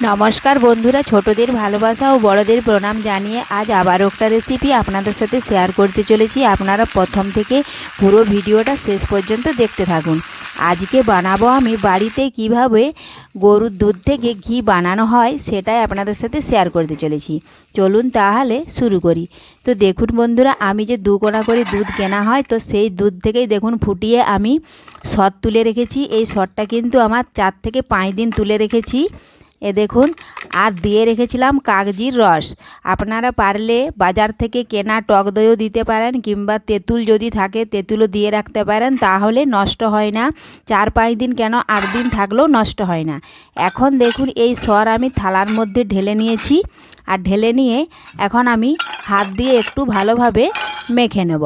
নমস্কার বন্ধুরা, ছোটদের ভালোবাসা ও বড়দের প্রণাম জানিয়ে আজ আবার একটা রেসিপি আপনাদের সাথে শেয়ার করতে চলেছি। আপনারা প্রথম থেকে পুরো ভিডিওটা শেষ পর্যন্ত দেখতে থাকুন। আজকে বানাবো আমি বাড়িতে কীভাবে গরুর দুধ থেকে ঘি বানানো হয় সেটাই আপনাদের সাথে শেয়ার করতে চলেছি। চলুন তাহলে শুরু করি। তো দেখুন বন্ধুরা, আমি যে দু কোনা করে দুধ কেনা হয়, তো সেই দুধ থেকেই দেখুন ফুটিয়ে আমি সর তুলে রেখেছি। এই সরটা কিন্তু আমার চার থেকে পাঁচ দিন তুলে রেখেছি। এ দেখুন, আর দিয়ে রেখেছিলাম কাগজির রস। আপনারা পারলে বাজার থেকে কেনা টক দইও দিতে পারেন, কিংবা তেঁতুল যদি থাকে, তেঁতুলও দিয়ে রাখতে পারেন, তাহলে নষ্ট হয় না। চার পাঁচ দিন কেন আট দিন থাকলেও নষ্ট হয় না। এখন দেখুন, এই সর আমি থালার মধ্যে ঢেলে নিয়েছি। আর ঢেলে নিয়ে এখন আমি হাত দিয়ে একটু ভালোভাবে মেখে নেব।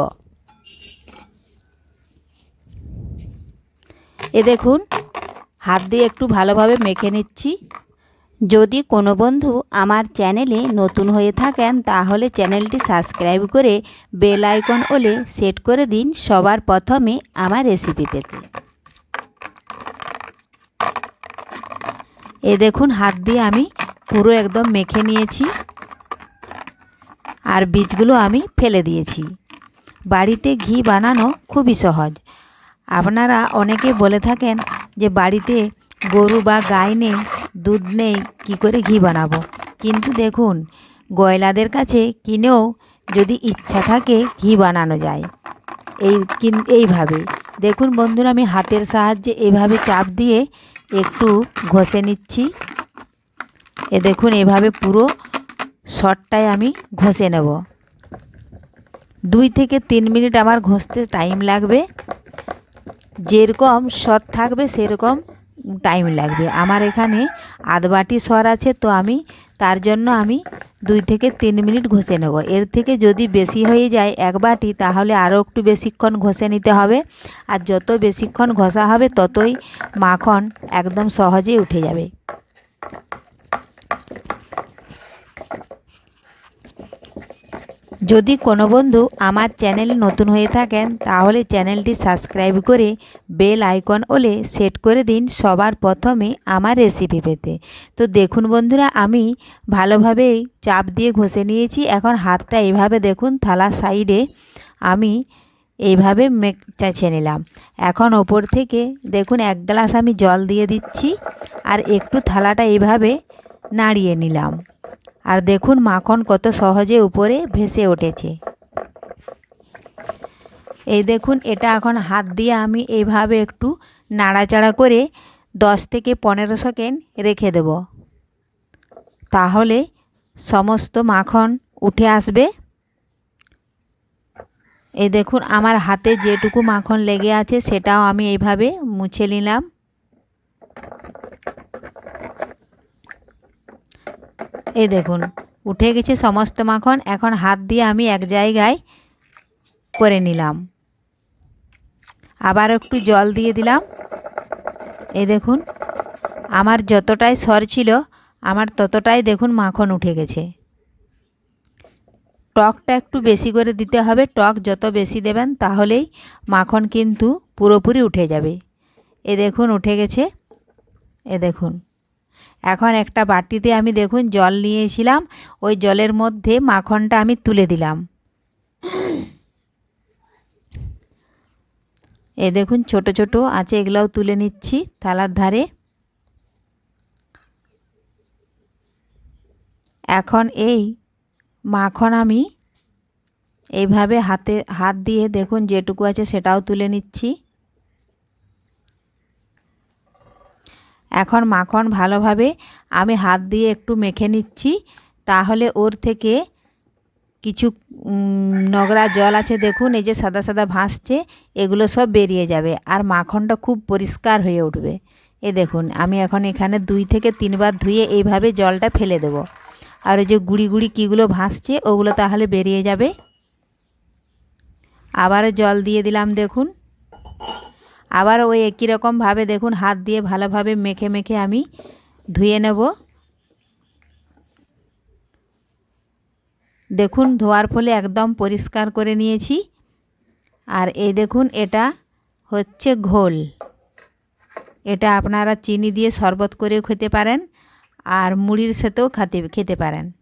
এ দেখুন, হাত দিয়ে একটু ভালোভাবে মেখে নিচ্ছি। যদি কোনো বন্ধু আমার চ্যানেলে নতুন হয়ে থাকেন, তাহলে চ্যানেলটি সাবস্ক্রাইব করে বেল আইকন ওলে সেট করে দিন সবার প্রথমে আমার রেসিপি পেতে। এ দেখুন, হাত দিয়ে আমি পুরো একদম মেখে নিয়েছি আর বীজগুলো আমি ফেলে দিয়েছি। বাড়িতে ঘি বানানো খুবই সহজ। আপনারা অনেকে বলে থাকেন যে বাড়িতে গরু বা গাই নেই দুধ নেই, কি করে ঘি বানাবো? কিন্তু দেখুন গয়লাদের কাছে কিনেও যদি ইচ্ছা থাকে, ঘি বানানো যায়। এই কিন- এইভাবে। দেখুন বন্ধুরা, আমি হাতের সাহায্যে এভাবে চাপ দিয়ে একটু ঘষে নিচ্ছি। এ দেখুন, এভাবে পুরো শটটায় আমি ঘষে নেব। দুই থেকে তিন মিনিট আমার ঘষতে টাইম লাগবে। যেরকম সৎ থাকবে, সেরকম টাইম লাগবে। আমার এখানে আধ বাটি সর আছে, তো আমি তার জন্য আমি দুই থেকে তিন মিনিট ঘষে নেব। এর থেকে যদি বেশি হয়ে যায় এক বাটি, তাহলে আরও একটু বেশিক্ষণ ঘষে নিতে হবে। আর যত বেশিক্ষণ ঘষা হবে, ততই মাখন একদম সহজে উঠে যাবে। যদি কোনো বন্ধু আমার চ্যানেল নতুন হয়ে থাকেন, তাহলে চ্যানেলটি সাবস্ক্রাইব করে বেল আইকন ওলে সেট করে দিন সবার প্রথমে আমার রেসিপি পেতে। তো দেখুন বন্ধুরা, আমি ভালোভাবেই চাপ দিয়ে ঘষে নিয়েছি। এখন হাতটা এভাবে দেখুন, থালা সাইডে আমি এইভাবে মেক চেঁচে নিলাম। এখন ওপর থেকে দেখুন, এক গ্লাস আমি জল দিয়ে দিচ্ছি আর একটু থালাটা এইভাবে নাড়িয়ে নিলাম। আর দেখুন মাখন কত সহজে উপরে ভেসে উঠেছে। এই দেখুন, এটা এখন হাত দিয়ে আমি এইভাবে একটু নাড়াচাড়া করে দশ থেকে পনেরো সেকেন্ড রেখে দেব। তাহলে সমস্ত মাখন উঠে আসবে। এই দেখুন, আমার হাতে যেটুকু মাখন লেগে আছে সেটাও আমি এইভাবে মুছে নিলাম। এই দেখুন, উঠে গেছে সমস্ত মাখন, এখন হাত দিয়ে আমি এক জায়গায় করে নিলাম। আবার একটু জল দিয়ে দিলাম। এই দেখুন, আমার যতটাই সর ছিল, আমার ততটাই দেখুন মাখন উঠে গেছে। টকটা একটু বেশি করে দিতে হবে, টক যত বেশি দেবেন তাহলেই মাখন কিন্তু পুরোপুরি উঠে যাবে। এ দেখুন, উঠে গেছে। এ দেখুন। এখন একটা বাটিতে আমি দেখুন জল নিয়েছিলাম, ওই জলের মধ্যে মাখনটা আমি তুলে দিলাম। এ দেখুন ছোট ছোট আছে, এগুলাও তুলে নিচ্ছি থালার ধারে। এখন এই মাখন আমি এইভাবে হাতে, হাত দিয়ে দেখুন যেটুকু আছে সেটাও তুলে নিচ্ছি। এখন মাখন ভালোভাবে আমি হাত দিয়ে একটু মেখে নিচ্ছি, তাহলে ওর থেকে কিছু নোংরা জল আছে, দেখুন, এই যে সাদা সাদা ভাসছে, এগুলো সব বেরিয়ে যাবে আর মাখনটা খুব পরিষ্কার হয়ে উঠবে। এ দেখুন, আমি এখন এখানে দুই থেকে তিনবার ধুয়ে এইভাবে জলটা ফেলে দেব। আর ওই যে গুড়ি গুড়ি কীগুলো ভাসছে, ওগুলো তাহলে বেরিয়ে যাবে। আবার জল দিয়ে দিলাম, দেখুন। আবার ওই একই রকমভাবে দেখুন, হাত দিয়ে ভালোভাবে মেখে মেখে আমি ধুয়ে নেব। দেখুন, ধোয়ার ফলে একদম পরিষ্কার করে নিয়েছি। আর এই দেখুন, এটা হচ্ছে ঘোল। এটা আপনারা চিনি দিয়ে শরবত করেও খেতে পারেন, আর মুড়ির সাথেও খেতে খেতে পারেন।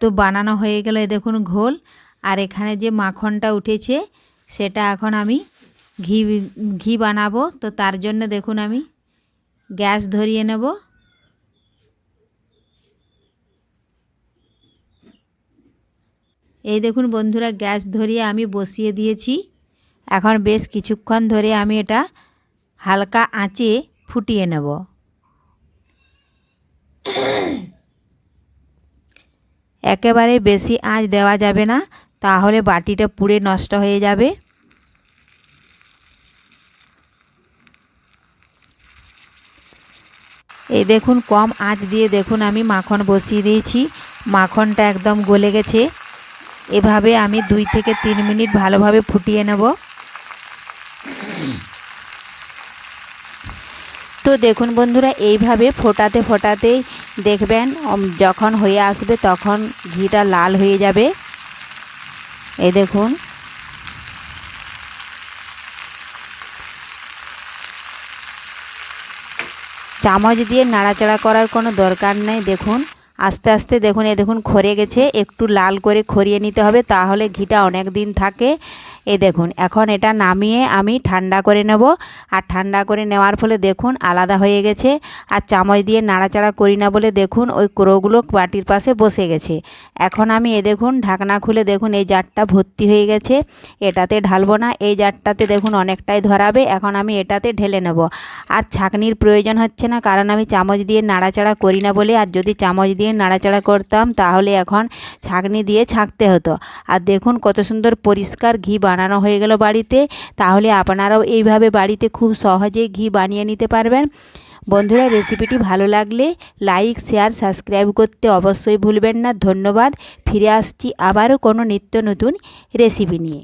তো বানানো হয়ে গেল দেখুন ঘোল। আর এখানে যে মাখনটা উঠেছে, সেটা এখন আমি ঘি ঘি বানাবো। তো তার জন্য দেখুন আমি গ্যাস ধরিয়ে নেব। এই দেখুন বন্ধুরা, গ্যাস ধরিয়ে আমি বসিয়ে দিয়েছি। এখন বেশ কিছুক্ষণ ধরে আমি এটা হালকা আঁচে ফুটিয়ে নেব। একেবারে বেশি আঁচ দেওয়া যাবে না, তাহলে বাটিটা পুড়ে নষ্ট হয়ে যাবে। এই দেখুন, কম আঁচ দিয়ে দেখুন, আমি মাখন বসিয়ে দিয়েছি। মাখনটা একদম গলে গেছে। এভাবে আমি দুই থেকে তিন মিনিট ভালোভাবে ফুটিয়ে নেব। তো দেখুন বন্ধুরা, এইভাবে ফোটাতে ফোটাতেই দেখবেন যখন হয়ে আসবে তখন ঘিটা লাল হয়ে যাবে। এ দেখুন। চামচ দিয়ে নাড়াচাড়া করার কোনো দরকার নেই, দেখুন। আস্তে আস্তে দেখুন এ দেখুন খরে গেছে। একটু লাল করে খরিয়ে নিতে হবে, তাহলে ঘিটা অনেক দিন থাকে। এই দেখুন, এখন এটা নামিয়ে আমি ঠান্ডা করে নেব। আর ঠান্ডা করে নেওয়ার ফলে দেখুন আলাদা হয়ে গেছে। আর চামচ দিয়ে নাড়াচাড়া করি না বলে দেখুন ওই ক্রোগুলো বাটির পাশে বসে গেছে। এখন আমি এ দেখুন ঢাকনা খুলে দেখুন এই জারটা ভর্তি হয়ে গেছে। এটাতে ঢালবো না, এই জারটাতে দেখুন অনেকটাই ধরাবে। এখন আমি এটাতে ঢেলে নেব। আর ছাঁকনির প্রয়োজন হচ্ছে না, কারণ আমি চামচ দিয়ে নাড়াচাড়া করি না বলে আর যদি চামচ দিয়ে নাড়াচাড়া করতাম তাহলে এখন ছাঁকনি দিয়ে ছাঁকতে হতো। আর দেখুন কত সুন্দর পরিষ্কার ঘি বানানো হয়ে গেল বাড়িতে, তাহলে আপনারাও এইভাবে বাড়িতে খুব সহজে ঘি বানিয়ে নিতে পারবেন। বন্ধুরা, রেসিপিটি ভালো লাগলে লাইক, শেয়ার, সাবস্ক্রাইব করতে অবশ্যই ভুলবেন না। ধন্যবাদ। ফিরে আসছি আবারও কোনো নিত্য নতুন রেসিপি নিয়ে।